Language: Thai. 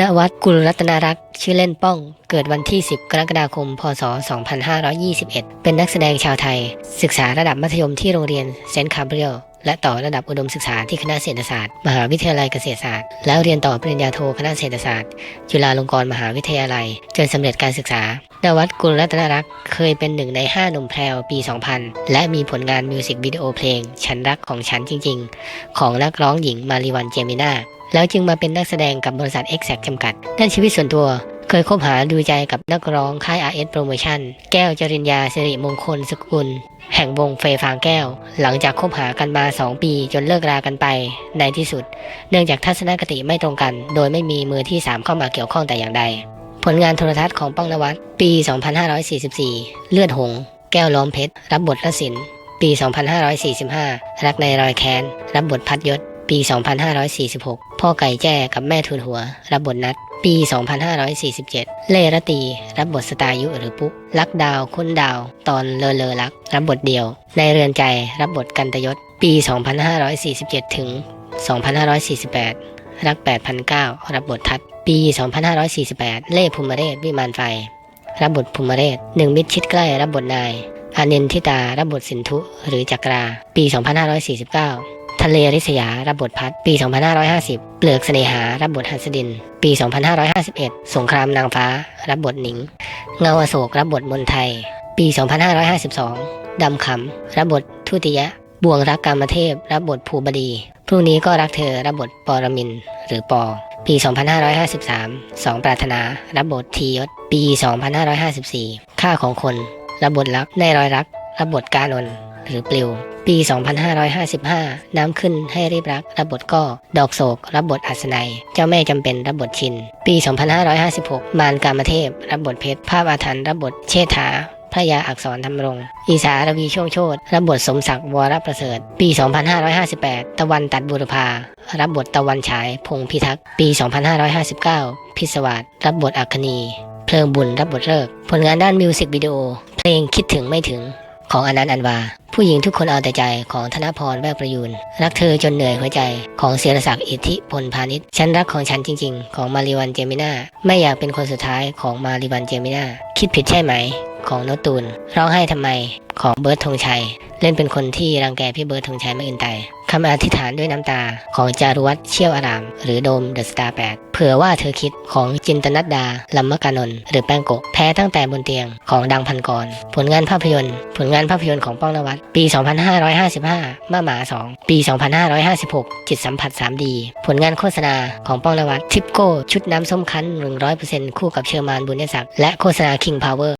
ณวัดกุลรัตนารักษ์ชื่อเล่นป้อง เกิดวันที่ 10 กรกฎาคม พศ 2521 เป็นนักแสดงชาวไทย ศึกษาระดับมัธยมที่โรงเรียนเซนต์คาเบรียล และต่อระดับอุดมศึกษาที่คณะเศรษฐศาสตร์ มหาวิทยาลัยเกษตรศาสตร์ แล้วเรียนต่อปริญญาโทคณะเศรษฐศาสตร์ จุฬาลงกรณ์มหาวิทยาลัย จนสำเร็จการศึกษาณวัดกุลรัตนรักษ์เคยเป็นหนึ่งใน 5 หนุ่มแพรวปี 2000 และมีผลงานมิวสิกวิดีโอเพลง ฉันรักของฉันจริง ๆ ของนักร้องหญิงมาริวันเจมิน่าแล้วจึงมาเป็นนักแสดงกับบริษัท Exact จำกัด ด้านชีวิตส่วนตัว เคยคบหาดูใจกับนักร้องค่าย RS Promotion แก้วจริญญาสิริมงคลสกุล แห่งวงเฟยฟางแก้ว หลังจากคบหากันมา 2 ปีจนเลิกรากันไป ในที่สุด เนื่องจากทัศนคติไม่ตรงกัน โดยไม่มีมือที่ 3 เข้ามาเกี่ยวข้องแต่อย่างใด ผลงานโทรทัศน์ของป้องนวัดปี 2544 เลือดหง แก้วล้อมเพชร รับบทละสินปี 2545 รักในรอยแค้น รับบทพัดยศ ปี 2546 พ่อไก่แจ้กับแม่ทุนหัว รับบทนัด ปี 2547 เล่รตี รับบทสตายุหรือปุ๊กลักดาวค้นดาว ตอนเลอเลอรัก รับบทเดียว ในเรือนใจรับบทกันตยศ ปี 2547 ถึง 2548 รัก 8,009 รับบททัด ปี 2548 เล่ภูมิเรศวิมานไฟ รับบทภูมิเรศหนึ่งมิตรชิดใกล้รับบทนายอานินทิตา รับบทสินธุ หรือจักรา ปี 2549 ทะเลริษยา รับบทพัด ปี 2550 เปลือกเสน่หา รับบทหัสดิน ปี 2551 สงครามนางฟ้า รับบทหนิง เงาอโศก รับบทมนไทย ปี 2552 ดำขำ รับบททุติยะ บ่วงรักกามเทพ รับบทภูบดี พรุ่งนี้ก็รักเธอ รับบทปรมิน หรือปอ ปี 2553 สองปรารถนา รับบททียศ ปี 2554 ค่าของคน รับบทรักในรอยรัก รับบทกานนหรือปลิว ปี 2555 น้ำขึ้นให้รีบรัก รับบทก็ดอกโศก รับบทอัศนัย เจ้าแม่จำเป็นรับบทชิน ปี 2556 มารกามเทพ รับบทเพชร ภาพอาถรรพ์รับบทเชษฐาพระยาอักษรธรรมรงอีสารวีช่วงโชตรับบทสมศักดิ์วรประเสริฐ ปี 2558 ตะวันตัดบุรพา รับบทตะวันฉาย พงพิทักษ์ ปี 2559 พิศวาสรับบทอัคคีเพลิงบุญรับบทเลิก ผลงานด้านมิวสิกวิดีโอ เพลงคิดถึงไม่ถึงของอนันต์อันวา ผู้หญิงทุกคนเอาแต่ใจของธนพรแววประยูน รักเธอจนเหนื่อยหัวใจของเสียรศักดิ์อิทธิพลพาณิชย์ฉันรักของฉันจริง ๆ ของมาริวันเจมิน่าไม่อยากเป็นคนสุดท้ายของมาริวันเจมิน่าคิดผิดใช่ไหม ของโนตตูน ร้องไห้ทำไมของเบิร์ดธงชัย เล่นเป็นคนที่รังแกพี่เบิร์ดธงชัยไม่อื่นใดคำอธิษฐานด้วยน้ำตาของจารุวัฒน์เชี่ยวอาราม หรือโดมเดอะสตาร์แปดเผื่อว่าเธอคิดของจินตนัดดาลัมมกานนท์หรือแป้งโกะแพ้ตั้งแต่บนเตียงของดังพันกร ผลงานภาพยนตร์ ผลงานภาพยนตร์ของป้องนวัดปี 2555มาหมา 2 ปี 2556 จิตสัมผัส 3D ผลงานโฆษณาของป้องนวัดทิปโก้ชุดน้ำส้มคั้น 100%คู่กับเชอร์มานบุญยศักดิ์และโฆษณา King Power